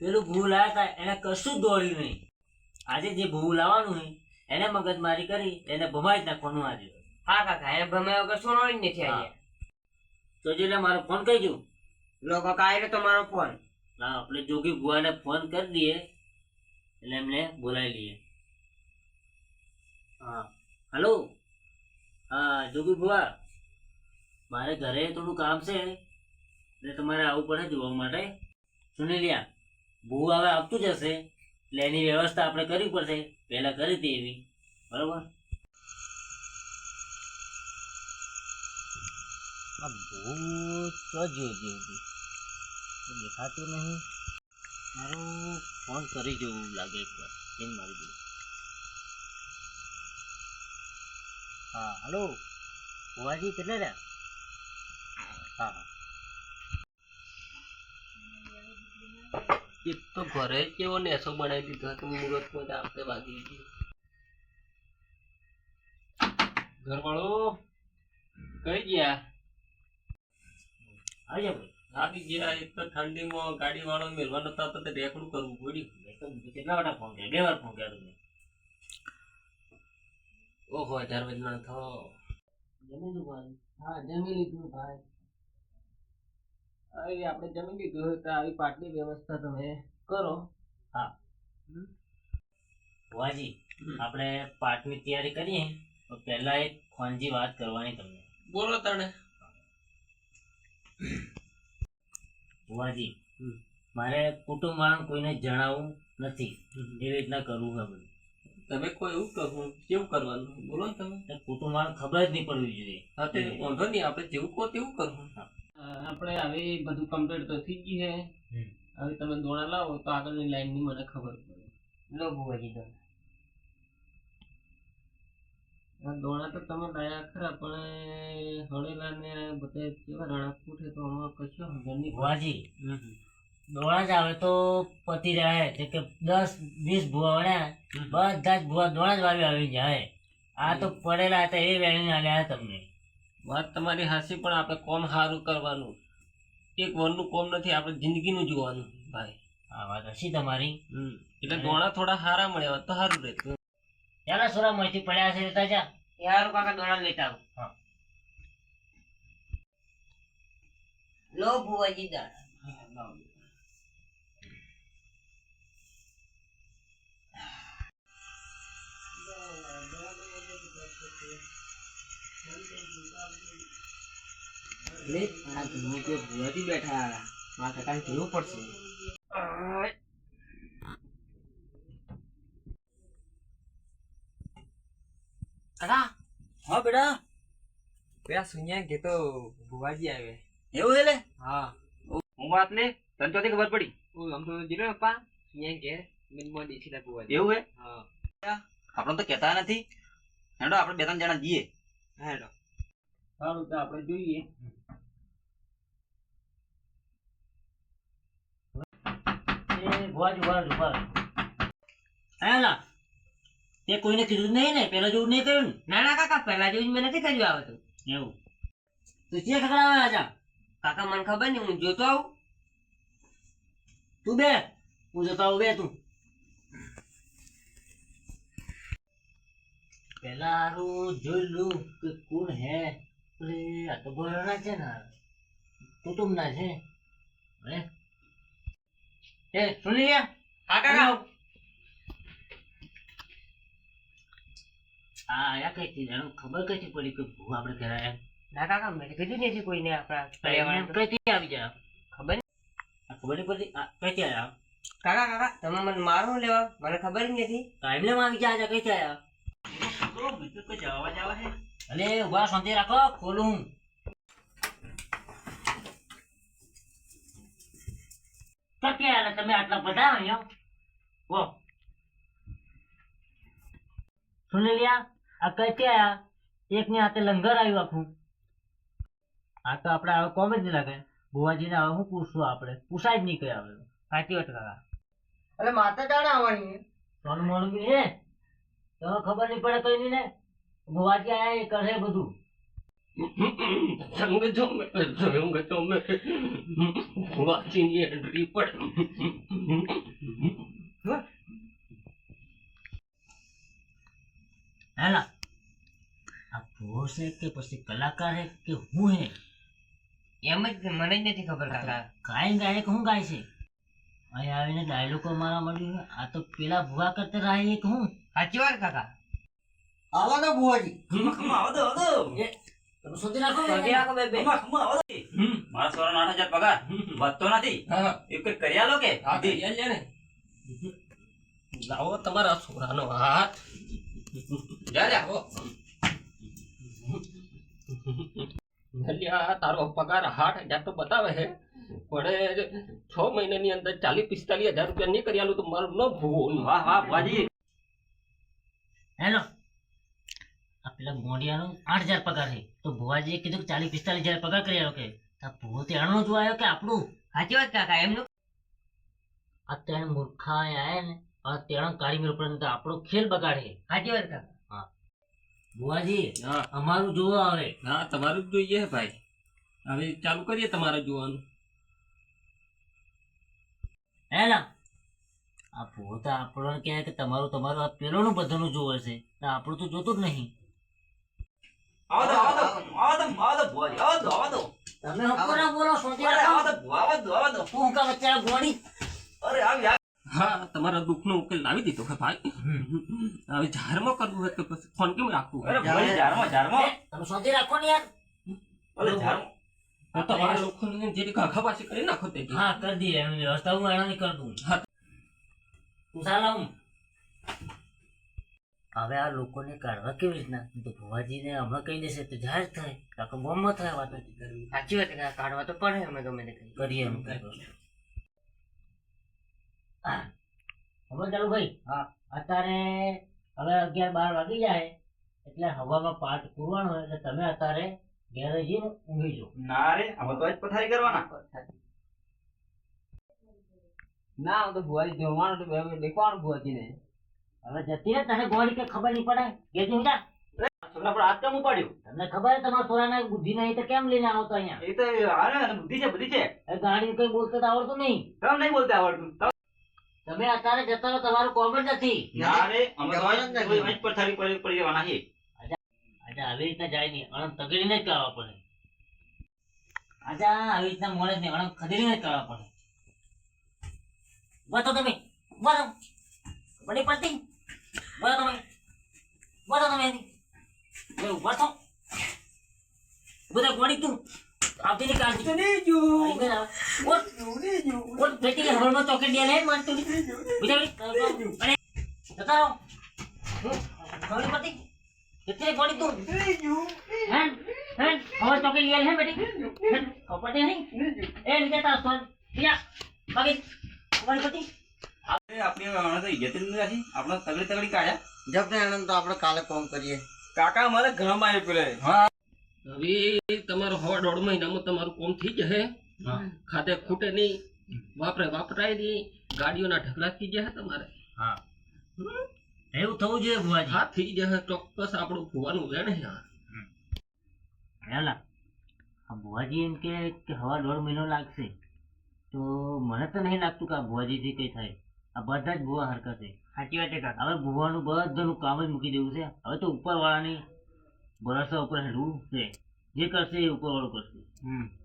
પેલું ભૂલ આવ્યા હતા એને કશું જ દોડ્યું નહીં. આજે જે ભૂલ આવવાનું હોય એને મગજમારી કરી એને ભમાઈ જ નાખવાનું આજે. હા કાકા એને ભમાયા સોનવાળી જ નથી આજે તો જો મારો ફોન કહીજો લો કાકા આયરો તો મારો ફોન. હા આપણે જોગી ભુવાને ફોન કરી દઈએ એટલે એમને બોલાવી લઈએ. હા. હલો? હા જોગી ભુવા મારે ઘરે થોડું કામ છે એટલે તમારે આવવું પડે જોવા માટે. સુની લ્યા ભૂ હવે આવતું જ હશે. એટલે એની વ્યવસ્થા આપણે કરવી પડશે. પહેલા કરી હતી એવી. બરોબર? આ ભૂ તો જોઈ દેખાતું નહીં. મારો ફોન કરી જવું લાગે એકવાર એમ મારી જવું હા, હલો. ભુવાજી કેટલે રહ્યા? હા હા. એક તો ઘરે કેવો નેસો બનાવી દીધો હતો, મુહૂર્તમાં જ આપણે વાગી ગયું. ઘરવાળો, કઈ ગયા? આવી ભાઈ ગયા, એક તો ઠંડીમાં ગાડી વાળો મેળવાનો નતા તો રેકડું કરવું પડ્યું. કેટલા ફોન કર્યા? બે વાર કર્યા તમને. ઓહો હજાર વજના થો જમી લીધું ભાઈ? હા, જમી લીધું ભાઈ. આવી આપણે જમી લીધું હોય તો આવી પાટલી વ્યવસ્થા તમે કરો. ભુવાજી આપણે પાઠની તૈયારી કરીએ. તો પહેલા એક ખોનજી વાત કરવાની તમને. બોલો તને વાજી મારે કુટુંબ વાળા કોઈને જણાવવું નથી. એવી રીતના કરવું છે બધું. તમે કોઈ એવું કરવું કેવું કરવાનું? બોલો ને તમે. કુટુંબ વાળા ખબર જ નહીં પડવી જોઈએ. હા તે વાંધો નહીં આપણે જેવું કહો તેવું કરવું. હા. આપણે આવી બધું કમ્પ્લીટ તો થઈ ગયું છે. હવે તમે દોણા લાવો તો આગળની લાઈનની મને ખબર પડે. લો ભુવાજી દોણા દોણા તો તમે લાયા ખરા પણ હળેલા ને બધે કેવા રાણા ફૂટે તો આમાં કશો ની ભુવાજી દોણા જ આવે તો પતી રહે. છે કે દસ વીસ ભૂવા વળ્યા બધા જ ભૂવા દોણા જ વાવી આવી જાય. આ તો પડેલા હતા એ વેણીને આલ્યા તમને. વાત તમારી હાસી પણ આપણે કોમ સારું કરવાનું? એક વનનું કોમ નથી આપણે જિંદગીનું જોવાનું ભાઈ. આ વાત હશી તમારી. એટલે દોણા થોડા સારા મળ્યા તો સારું રહેતું. ચાલો સોરા મોંથી પડ્યા છે લેતા જા યાર કાકા દોણા લેતા આવું હા. લો ભુવાજી દાણા લે આ ધૂળ કે ભૂવાથી બેઠા મારા કાકાને કહેવું પડશે કાકા? હા બેટા? પેલા સુનિયા કે તો ભુવાજી આવે. એવું એટલે? હા. હું વાત લે તને તો ખબર પડી. ઓ આમ તો જીરો પપ્પા? સુનિયા કે મિનિમમ દેખી લા ભુવાજી. એવું હે? હા. આપણે તો કહેતા નથી. હેડો આપણે બે ત્રણ જણા જઈએ. હા હેડો. સારું તો આપણે જોઈએ. તે કોઈને કીધું નહીં ને પેલા જેવું નહીં કર્યું ના ના કાકા પહેલા જેવું મેં નથી કર્યું આવતું ને એવું તું જે ખબર આવે આજા કાકા મને ખબર નહીં હું જોતો આવું તું બે હું જોતો આવું બે તું પેલા હારું જોઈ લઉં કે કોણ હે અરે આ તો ભરણા છે ને. કુટુંબ ના છે હે એ સુની લ્યા હા કાકા આ આયા કઈ થી એનું ખબર કઈથી પડી કે ભૂ આપણે ઘરે ના કાકા મેં કીધું નથી કોઈને આપણા કઈથી આવી જાય ખબર ખબર આ કઈથી આયા? કાકા કાકા તમે મને મારો લેવા? મને ખબર નથી. ટાઈમ ને આવી જાય કઈથી આયા? છોકરો બીજું કઈ જવા જવા હે અલે ઊભા શાંતિ રાખો ખોલું તો આલે તમે આટલા બધા અહીંયા વો સુની લ્યા આ કઈ આયા એક ની હાથે લંગર આવ્યું આખું. આ તો આપણે હવે કોમે જ નહીં લાગે. બુવાજીને હવે હું પૂછશું આપણે પૂછાય જ નહીં કઈ આવે. સાચી વાત કાકા. અરે માતા જાણે આવવાની. સોનું મોનું બી હે. તમને ખબર નહીં પડે કઈ નહીં ને? બુવાજી આયા એ કરે બધું. સંગ જમે સંગ જમે વાંચીની એન્ટ્રી પડે હેલા. આ ભૂવો છે કે પછી કલાકાર છે કે હું હે એમ જ મને જ નથી ખબર કાકા. ગાય ગાય કે હું ગાય છે? અહીં આવીને ડાયલોગો મારા મળ્યું. આ તો પેલા ભૂવા કરતા રાહી એક હું? સાચી વાત કાકા. આવો ને બુવાજી તમે શોધી નાખો શોધી રાખો બે. બે મારા છોરાનો આઠ હજાર પગાર. વધતો નથી. એ કઈ કરી આલો કે? હા તે લે ને. લાવો તમારા છોરાનો હાથ. જા જા. લાવો તારો પગાર આઠ હજાર તો બતાવે છે. પણ છ મહિનાની અંદર ચાલીસ પિસ્તાલીસ હજાર રૂપિયા નહીં કરી આલું તો મારું ન ભૂલ વાહ વાહ ભાજી હેલો. આ પેલા ગોંડિયાનો આઠ હજાર પગાર છે. તો ભુવાજીએ કીધું કે ચાલીસ પિસ્તાલીસ હજાર પગાર કરી આવ્યો કે. આ ભૂવો તેણો જો આવ્યો કે આપણું? સાચી વાત કાકા એમનું? આ તેણ મૂર્ખા આવ્યા ને આ તેણ કારીગર ને તો આપણો ખેલ બગાડે. સાચી વાત કાકા? ભુવાજી હા. અમારું જોવા આવે. હા તમારું જ જોઈએ ભાઈ. હવે ચાલુ કરીએ તમારે જોવાનું. હેલા આ ભૂવો તો આપણને કહે કે તમારું તમારું આ પેલોનું બધાનું જોવે છે. આપણું તો જોતું જ નહીં. આવો તો આવો તો આવો તો આવો તો ભુવાજી આવો. તો આવો તો તમે હકો બોલો શોધી રાખો. તો ભુવા, આવો તો આવો તો તું કા વચ્ચે આ અરે આવી આવી. હા તમારા દુઃખનો ઉકેલ લાવી દીધો કે ભાઈ. હવે ઝારમાં કરવું હોય તો પછી ફોન કેમ રાખવું અરે તમે શોધી રાખો ને યાર. અરે ઝાડમાં તો તમારા લોકોને જે કરી નાખો તે હા કરી દઈએ વ્યવસ્થા હું એનાની કરી દઉં. હા. તું હું. હવે આ લોકોને કાઢવા કેવી રીતના? તો ભુવાજીને હમણાં કહી દેશે તો જાહેર થાય. કાકો બોમ્બમાં થાય વાત સાચી વાત કાઢવા તો પડે અમે ગમે તે કરી કરીએ એમ ખબર ચાલુ ભાઈ? હા. અત્યારે હવે અગિયાર બાર વાગી જાય એટલે હવામાં પાઠ પૂરવાનો હોય એટલે તમે અત્યારે ઘેરે જઈને ઊંઘી જાઓ. ના રે હવે તો જ પથારી કરવાના. ના હું તો ભુવાજી જોવાનું તો દેખવાનું ભુવાજી ને હવે જતી રહે તને ગોળી કે ખબર નહીં પડે? જઈને જા. છોકરા પર હાથ કેમ ઉપાડ્યું તમને ખબર તમારા છોરાને બુદ્ધિ નહીં તો કેમ લઈને આવો તો અહીંયા? એ તો હારે ને, બુદ્ધિ છે બુદ્ધિ છે. એ ગાડી કઈ બોલતો તો આવડતું નહીં. કેમ નહીં બોલતા આવડતું? તમે અત્યારે જતા રહો તમારું કોમ જ નથી. ના રે અમે તો આજ જવાનું જ નથી. પડી પડી આજે આવી રીતના જાય નહીં. અણમ તગડીને નહીં કરવા પડે. આજા આવી રીતના મળે જ નહીં. અણમ ખદેડીને જ કરવા પડે. બતો તમે બરો બડી પડતી? બરો તમે બરો તમે એની ઊભા થો બધા ગોળી તું આવતી કાળજી આવી ગઈ હવે. ઓટ, ઓટ, કે હવળમાં ચોકલેટ દે લે, માર તું. બીજા જતા રહો. હું, ગોળી પડતી? કેટલી ગોળી તું? હેન, હેન, હવે ચોકલેટ લે લે, બેટી. ખબર નહીં? એ લીધે તારા સોન. બીજા, બાકી, ગોળી પડતી? આપણે આપણી હમણાં તો ઇજ્જત જ નથી આપણે તગડી તગડી કાઢ્યા. આનંદ તો આપણે કાલે ફોન કરીએ. કાકા મારે ઘરમાં માર્યો પેલે હવે તમારો હવા દોઢ મહિનામાં તમારું કોમ થઈ જશે. ખાતે ખૂટે નહીં. વાપરે વાપરાય નહીં. ગાડીઓના ઢગલા થઈ જશે તમારે. એવું થવું જોઈએ ભુવાજી. હા થઈ જશે. ચોક્કસ આપણું ભૂવાનું વેણ છે. હેલા. આ ભુવાજી એમ કે કે હવા દોઢ મહિનો લાગશે. તો મને તો નહીં લાગતું કે આ ભુવાજીથી કઈ થાય. આ બધા જ ભૂવા હરકત છે. સાચી વાત છે કાકા. હવે ભુવાનું બધાનું કામ જ મૂકી દેવું છે. હવે તો ઉપરવાળાની ભરોસા ઉપર હેડવું છે. જે કરશે એ ઉપરવાળું કરશે. હમ.